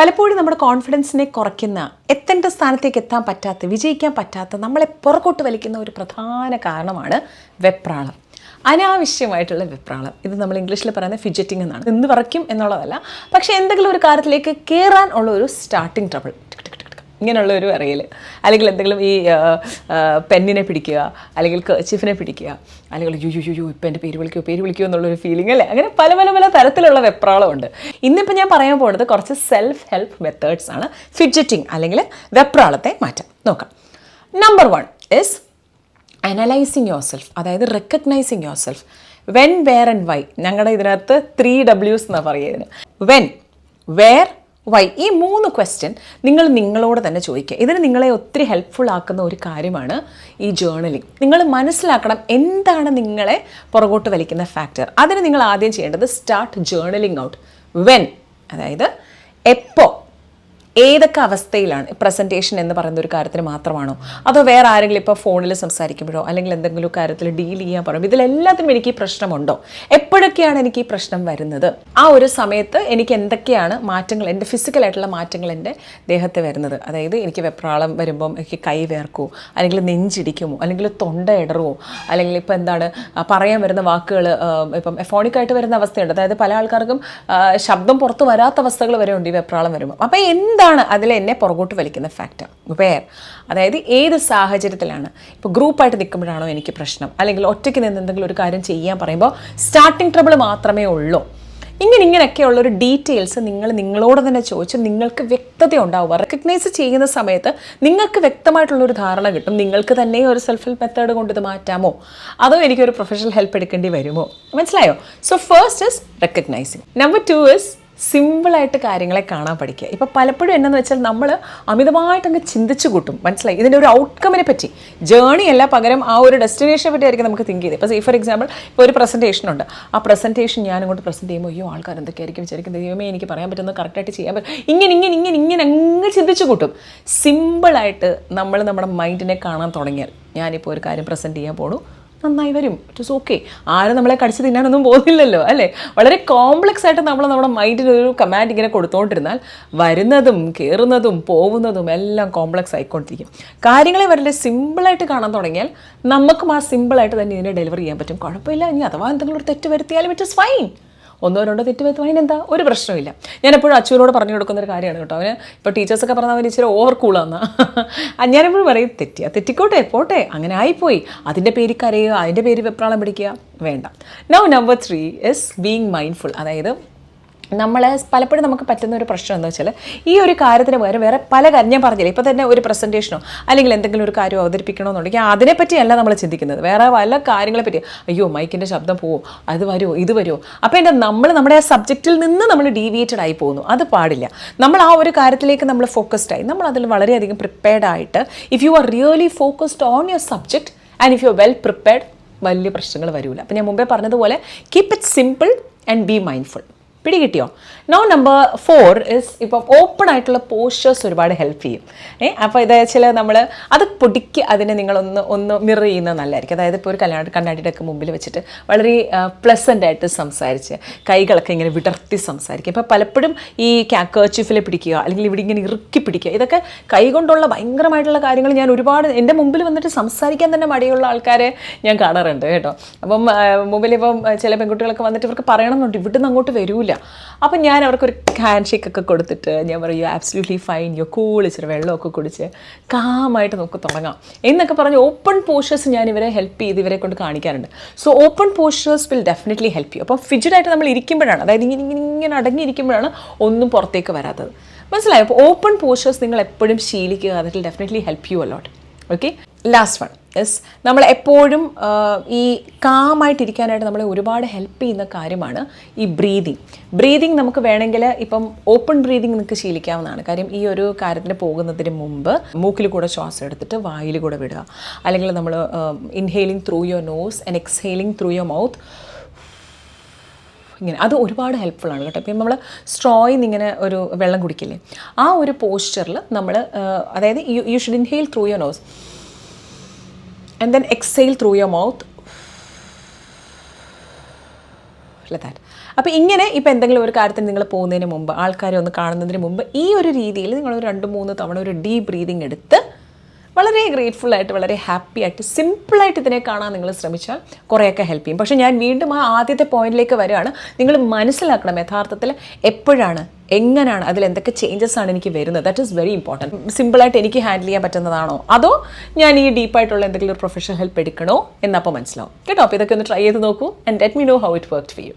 പലപ്പോഴും നമ്മുടെ കോൺഫിഡൻസിനെ കുറയ്ക്കുന്ന എത്തേണ്ട സ്ഥാനത്തേക്ക് എത്താൻ പറ്റാത്ത വിജയിക്കാൻ പറ്റാത്ത നമ്മളെ പുറകോട്ട് വലിക്കുന്ന ഒരു പ്രധാന കാരണമാണ് വെപ്രാളം. അനാവശ്യമായിട്ടുള്ള വെപ്രാളം. ഇത് നമ്മൾ ഇംഗ്ലീഷിൽ പറയുന്ന ഫിജറ്റിംഗ് എന്നാണ്. നിന്ന് പറയ്ക്കും എന്നുള്ളതല്ല. പക്ഷേ എന്തെങ്കിലും ഒരു കാര്യത്തിലേക്ക് കയറാൻ ഉള്ള ഒരു സ്റ്റാർട്ടിങ് ട്രബിൾ ഇങ്ങനെയുള്ള ഒരു അറിയൽ അല്ലെങ്കിൽ എന്തെങ്കിലും ഈ പെന്നിനെ പിടിക്കുക അല്ലെങ്കിൽ കർച്ചിഫിനെ പിടിക്കുക അല്ലെങ്കിൽ യു യു യു ഇപ്പം എന്റെ പേര് വിളിക്കുമോ പേര് വിളിക്കുമോ എന്നുള്ളൊരു ഫീലിംഗ് അല്ലേ? അങ്ങനെ പല പല പല തരത്തിലുള്ള വെപ്രാളമുണ്ട്. ഇന്നിപ്പോൾ ഞാൻ പറയാൻ പോകുന്നത് കുറച്ച് സെൽഫ് ഹെൽപ്പ് മെത്തേഡ്സ് ആണ്. ഫിഡ്ജറ്റിംഗ് അല്ലെങ്കിൽ വെപ്രാളത്തെ മാറ്റാം. നോക്കാം. Number one is analysing yourself അതായത് recognising yourself when where and why ഞങ്ങളുടെ ഇതിനകത്ത് ത്രീ ഡബ്ല്യൂസ് എന്നാണ് പറയുന്നത്. വെൻ വെയർ വൈ ഈ മൂന്ന് ക്വസ്റ്റ്യൻ നിങ്ങൾ നിങ്ങളോട് തന്നെ ചോദിക്കുക. ഇതിന് നിങ്ങളെ ഒത്തിരി ഹെൽപ്ഫുൾ ആക്കുന്ന ഒരു കാര്യമാണ് ഈ ജേർണലിംഗ് നിങ്ങൾ മനസ്സിലാക്കണം എന്താണ് നിങ്ങളെ പുറകോട്ട് വലിക്കുന്ന ഫാക്ടർ അതിന് നിങ്ങൾ ആദ്യം ചെയ്യേണ്ടത് സ്റ്റാർട്ട് ജേർണലിംഗ് ഔട്ട് വെൻ അതായത് എപ്പോൾ ഏതൊക്കെ അവസ്ഥയിലാണ് പ്രസന്റേഷൻ എന്ന് പറയുന്ന ഒരു കാര്യത്തിന് മാത്രമാണോ? അതോ വേറെ ആരെങ്കിലും ഇപ്പോൾ ഫോണിൽ സംസാരിക്കുമ്പോഴോ അല്ലെങ്കിൽ എന്തെങ്കിലും കാര്യത്തിൽ ഡീൽ ചെയ്യാൻ പറയുമ്പോൾ ഇതിലെല്ലാത്തിനും എനിക്ക് ഈ പ്രശ്നമുണ്ടോ? എപ്പോഴൊക്കെയാണ് എനിക്ക് ഈ പ്രശ്നം വരുന്നത്? ആ ഒരു സമയത്ത് എനിക്ക് എന്തൊക്കെയാണ് മാറ്റങ്ങൾ എന്റെ ഫിസിക്കലായിട്ടുള്ള മാറ്റങ്ങൾ എന്റെ ദേഹത്ത് വരുന്നത്? അതായത് എനിക്ക് വെപ്രാളം വരുമ്പം എനിക്ക് കൈ വേർക്കുമോ അല്ലെങ്കിൽ നെഞ്ചിടിക്കുമോ? അല്ലെങ്കിൽ തൊണ്ട ഇടറുമോ അല്ലെങ്കിൽ ഇപ്പോൾ എന്താണ് പറയാൻ വരുന്ന വാക്കുകൾ ഇപ്പം എഫോണിക്കായിട്ട് വരുന്ന അവസ്ഥയുണ്ട്. അതായത് പല ആൾക്കാർക്കും ശബ്ദം പുറത്ത് വരാത്ത അവസ്ഥകൾ വരെ ഉണ്ട് ഈ വെപ്രാളം വരുമ്പോൾ അപ്പോൾ എന്താണ് അതിൽ എന്നെ പുറകോട്ട് വലിക്കുന്ന ഫാക്ടർ വേർ അതായത് ഏത് സാഹചര്യത്തിലാണ്? ഇപ്പോൾ ഗ്രൂപ്പായിട്ട് നിൽക്കുമ്പോഴാണോ എനിക്ക് പ്രശ്നം? അല്ലെങ്കിൽ ഒറ്റയ്ക്ക് നിന്ന് എന്തെങ്കിലും ഒരു കാര്യം ചെയ്യാൻ പറയുമ്പോൾ സ്റ്റാർട്ടിങ് ട്രബിൾ മാത്രമേ ഉള്ളൂ. ഇങ്ങനെ ഇങ്ങനെയൊക്കെയുള്ള ഒരു ഡീറ്റെയിൽസ് നിങ്ങൾ നിങ്ങളോട് തന്നെ ചോദിച്ച് നിങ്ങൾക്ക് വ്യക്തത ഉണ്ടാവുക. റെക്കഗ്നൈസ് ചെയ്യുന്ന സമയത്ത് നിങ്ങൾക്ക് വ്യക്തമായിട്ടുള്ളൊരു ധാരണ കിട്ടും. നിങ്ങൾക്ക് തന്നെ ഒരു സെൽഫ് ഹെൽപ്പ് മെത്തേഡ് കൊണ്ട് ഇത് മാറ്റാമോ? അതോ എനിക്കൊരു പ്രൊഫഷണൽ ഹെൽപ്പ് എടുക്കേണ്ടി വരുമോ? മനസ്സിലായോ? So first is recognising number two is സിമ്പിളായിട്ട് കാര്യങ്ങളെ കാണാൻ പഠിക്കുക. ഇപ്പോൾ പലപ്പോഴും എന്നു വെച്ചാൽ നമ്മൾ അമിതമായിട്ട് അങ്ങ് ചിന്തിച്ചു കൂട്ടും. മനസ്സിലായി? ഇതിന്റെ ഒരു ഔട്ട്കമിനെ പറ്റി. ജേണി അല്ല പകരം ആ ഒരു ഡെസ്റ്റിനേഷനെ പറ്റി ആയിരിക്കും നമുക്ക് തിങ്ക് ചെയ്ത് ഇപ്പോൾ ഫോർ എക്സാമ്പിൾ ഇപ്പോൾ ഒരു പ്രസന്റേഷൻ ഉണ്ട്. ആ പ്രസന്റേഷൻ ഞാൻ അങ്ങോട്ട് പ്രസന്റ് ചെയ്യുമ്പോൾ അയ്യോ ആൾക്കാർ എന്തൊക്കെയായിരിക്കും വിചാരിക്കുന്നത്? ദൈവമേ എനിക്ക് പറയാൻ പറ്റുന്നത് കറക്റ്റായിട്ട് ചെയ്യാൻ പറ്റും. ഇങ്ങനെ ഇങ്ങനെ ഇങ്ങനെ ഇങ്ങനെ അങ്ങ് ചിന്തിച്ചു കൂട്ടും. സിമ്പിളായിട്ട് നമ്മൾ നമ്മുടെ മൈൻഡിനെ കാണാൻ തുടങ്ങിയാൽ ഞാനിപ്പോൾ ഒരു കാര്യം പ്രസന്റ് ചെയ്യാൻ പോണു. നന്നായി വരും. ഇറ്റ് ഇസ് ഓക്കെ ആരും നമ്മളെ കടിച്ച് തിന്നാനൊന്നും പോകുന്നില്ലല്ലോ അല്ലേ? വളരെ കോംപ്ലക്സ് ആയിട്ട് നമ്മൾ നമ്മുടെ മൈൻഡിൽ ഒരു കമാൻഡ് ഇങ്ങനെ കൊടുത്തുകൊണ്ടിരുന്നാൽ വരുന്നതും കയറുന്നതും പോകുന്നതും എല്ലാം കോംപ്ലക്സ് ആയിക്കൊണ്ടിരിക്കും. കാര്യങ്ങളെ വളരെ സിമ്പിളായിട്ട് കാണാൻ തുടങ്ങിയാൽ നമുക്കും ആ സിമ്പിളായിട്ട് തന്നെ ഇതിനെ ഡെലിവർ ചെയ്യാൻ പറ്റും. കുഴപ്പമില്ല. ഇനി അഥവാ എന്തെങ്കിലും ഒരു തെറ്റ് വരുത്തിയാലും ഇറ്റ് ഇസ് ഫൈൻ ഒന്നോ രണ്ടോ തെറ്റ് വരുത്തും അതിനെന്താ? ഒരു പ്രശ്നമില്ല ഞാൻ എപ്പോഴും അച്ഛനോട് പറഞ്ഞു കൊടുക്കുന്ന ഒരു കാര്യമാണ് കേട്ടോ. അവന് ഇപ്പോൾ ടീച്ചേഴ്സൊക്കെ പറഞ്ഞാൽ അവൻ ഇച്ചിരി ഓവർ കൂളാന്ന് ഞാനെപ്പോഴും പറയും തെറ്റിയ തെറ്റിക്കോട്ടെ പോട്ടെ അങ്ങനെ ആയിപ്പോയി. അതിന്റെ പേര് കരയുക അതിന്റെ പേര് വെപ്രാളം പിടിക്കുക. വേണ്ട. Now number three is being mindful അതായത് നമ്മളെ പലപ്പോഴും നമുക്ക് പറ്റുന്ന ഒരു പ്രശ്നം എന്താ വെച്ചാൽ ഈ ഒരു കാര്യത്തിന് പകരം വേറെ പല കാര്യം ഞാൻ പറഞ്ഞില്ല ഇപ്പോൾ തന്നെ ഒരു പ്രസന്റേഷനോ അല്ലെങ്കിൽ എന്തെങ്കിലും ഒരു കാര്യം അവതരിപ്പിക്കണമെന്നുണ്ടെങ്കിൽ അതിനെപ്പറ്റിയല്ല നമ്മൾ ചിന്തിക്കുന്നത്. വേറെ പല കാര്യങ്ങളെ പറ്റി അയ്യോ മൈക്കിന്റെ ശബ്ദം പോവോ അത് വരുമോ ഇത് വരുമോ അപ്പോൾ എന്റെ നമ്മൾ നമ്മുടെ ആ സബ്ജക്റ്റിൽ നിന്ന് നമ്മൾ ഡീവിയേറ്റഡ് ആയി പോകുന്നു. അത് പാടില്ല. നമ്മൾ ആ ഒരു കാര്യത്തിലേക്ക് നമ്മൾ ഫോക്കസ്ഡ് ആയി. നമ്മൾ അതിൽ വളരെയധികം പ്രിപ്പയർഡ് ആയിട്ട് if you are really focused on your subject and if you are well prepared വലിയ പ്രശ്നങ്ങൾ വരില്ല അപ്പം ഞാൻ മുമ്പേ പറഞ്ഞതുപോലെ keep it simple and be mindful പിടികിട്ടിയോ? No number four is ഇപ്പം ഓപ്പൺ ആയിട്ടുള്ള പോസ്റ്റേഴ്സ് ഒരുപാട് ഹെൽപ്പ് ചെയ്യും. ഏ അപ്പോൾ ഇത് ചില നമ്മൾ അത് പൊടിക്ക് അതിനെ നിങ്ങളൊന്ന് ഒന്ന് മിറർ ചെയ്യുന്നത് നല്ലതായിരിക്കും. അതായത് ഇപ്പോൾ ഒരു കല്യാണ കണ്ണാടിയുടെയൊക്കെ മുമ്പിൽ വെച്ചിട്ട് വളരെ പ്ലസന്റ് ആയിട്ട് സംസാരിച്ച് കൈകളൊക്കെ ഇങ്ങനെ വിടർത്തി സംസാരിക്കുക ഇപ്പോൾ പലപ്പോഴും ഈ കേർച്ചിഫിൽ പിടിക്കുക അല്ലെങ്കിൽ ഇവിടെ ഇങ്ങനെ ഇറുക്കി പിടിക്കുക ഇതൊക്കെ കൈകൊണ്ടുള്ള ഭയങ്കരമായിട്ടുള്ള കാര്യങ്ങൾ ഞാൻ ഒരുപാട് എന്റെ മുമ്പിൽ വന്നിട്ട് സംസാരിക്കാൻ തന്നെ മടിയുള്ള ആൾക്കാരെ ഞാൻ കാണാറുണ്ട് കേട്ടോ. അപ്പം മുമ്പിൽ ഇപ്പം ചില പെൺകുട്ടികളൊക്കെ വന്നിട്ട് ഇവർക്ക് പറയണമെന്നുണ്ട് ഇവിടുന്ന് അങ്ങോട്ട് വരൂല. അപ്പം ഞാൻ അവർക്കൊരു ഹാൻഡ് ഷേക്ക് ഒക്കെ കൊടുത്തിട്ട് ഞാൻ പറയും ആബ്സല്യൂട്ട്ലി ഫൈൻ യോ കൂൾ ഇച്ചിരി വെള്ളമൊക്കെ കുടിച്ച് കാമായിട്ട് നമുക്ക് തുടങ്ങാം. എന്നൊക്കെ പറഞ്ഞ് ഓപ്പൺ പോസ്റ്റേഴ്സ് ഞാൻ ഇവരെ ഹെൽപ്പ് ചെയ്ത് ഇവരെ കൊണ്ട് കാണിക്കാറുണ്ട്. So open posters will definitely help ചെയ്യും അപ്പം ഫിജിഡായിട്ട് നമ്മൾ ഇരിക്കുമ്പോഴാണ് അതായത് ഇങ്ങനെ ഇങ്ങനെ ഇങ്ങനെ അടങ്ങിയിരിക്കുമ്പോഴാണ് ഒന്നും പുറത്തേക്ക് വരാത്തത്. മനസ്സിലായോ? അപ്പോൾ ഓപ്പൺ പോസ്റ്റേഴ്സ് നിങ്ങൾ എപ്പോഴും ശീലിക്കുക അതിൽ definitely help you a lot okay last one yes നമ്മൾ എപ്പോഴും ഈ കാമായിട്ടിരിക്കാനായിട്ട് നമ്മളെ ഒരുപാട് ഹെൽപ്പ് ചെയ്യുന്ന കാര്യമാണ് ഈ ബ്രീതിങ് ബ്രീതിങ് നമുക്ക് വേണമെങ്കിൽ ഇപ്പം ഓപ്പൺ ബ്രീതിങ് നിങ്ങൾക്ക് ശീലിക്കാവുന്നതാണ്. കാര്യം ഈ ഒരു കാര്യത്തിന് പോകുന്നതിന് മുമ്പ് മൂക്കിൽ കൂടെ ശ്വാസം എടുത്തിട്ട് വായിൽ കൂടെ വിടുക. അല്ലെങ്കിൽ നമ്മൾ inhaling through your nose and exhaling through your mouth ഇങ്ങനെ. അത് ഒരുപാട് ഹെൽപ്ഫുൾ ആണ് കേട്ടോ. ഇപ്പം നമ്മൾ നിന്ന് ഇങ്ങനെ ഒരു വെള്ളം കുടിക്കില്ലേ? ആ ഒരു പോസ്റ്ററിൽ നമ്മൾ അതായത് you you should inhale through your nose and then exhale through your mouth that അപ്പോൾ ഇങ്ങനെ ഇപ്പോൾ എന്തെങ്കിലും ഒരു കാര്യത്തിന് നിങ്ങൾ പോകുന്നതിന് മുമ്പ് ആൾക്കാരെ ഒന്ന് കാണുന്നതിന് മുമ്പ് ഈ ഒരു രീതിയിൽ നിങ്ങൾ രണ്ട് മൂന്ന് തവണ ഒരു ഡീപ്പ് ബ്രീതിങ് എടുത്ത് വളരെ ഗ്രേറ്റ്ഫുൾ ആയിട്ട് വളരെ ഹാപ്പി ആയിട്ട് സിമ്പിളായിട്ട് ഇതിനെ കാണാൻ നിങ്ങൾ ശ്രമിച്ചാൽ കുറേയൊക്കെ ഹെൽപ്പ് ചെയ്യും. പക്ഷേ ഞാൻ വീണ്ടും ആ ആദ്യത്തെ പോയിന്റിലേക്ക് വരികയാണ്. നിങ്ങൾ മനസ്സിലാക്കണം യഥാർത്ഥത്തിൽ എപ്പോഴാണ് എങ്ങനെയാണ് അതിൽ എന്തൊക്കെ ചേഞ്ചസ് ആണ് എനിക്ക് വരുന്നത്. ദാറ്റ് ഈസ് വെരി ഇമ്പോർട്ടന്റ് സിമ്പിളായിട്ട് എനിക്ക് ഹാൻഡിൽ ചെയ്യാൻ പറ്റുന്നതാണോ? അതോ ഞാൻ ഈ ഡീപ്പായിട്ടുള്ള എന്തെങ്കിലും ഒരു പ്രൊഫഷണൽ ഹെൽപ്പ് എടുക്കണോ? എന്നപ്പോൾ മനസ്സിലാവും. കേട്ടോ? അപ്പോൾ ഇതൊക്കെ ഒന്ന് ട്രൈ ചെയ്ത് നോക്കൂ and let me know how it work for you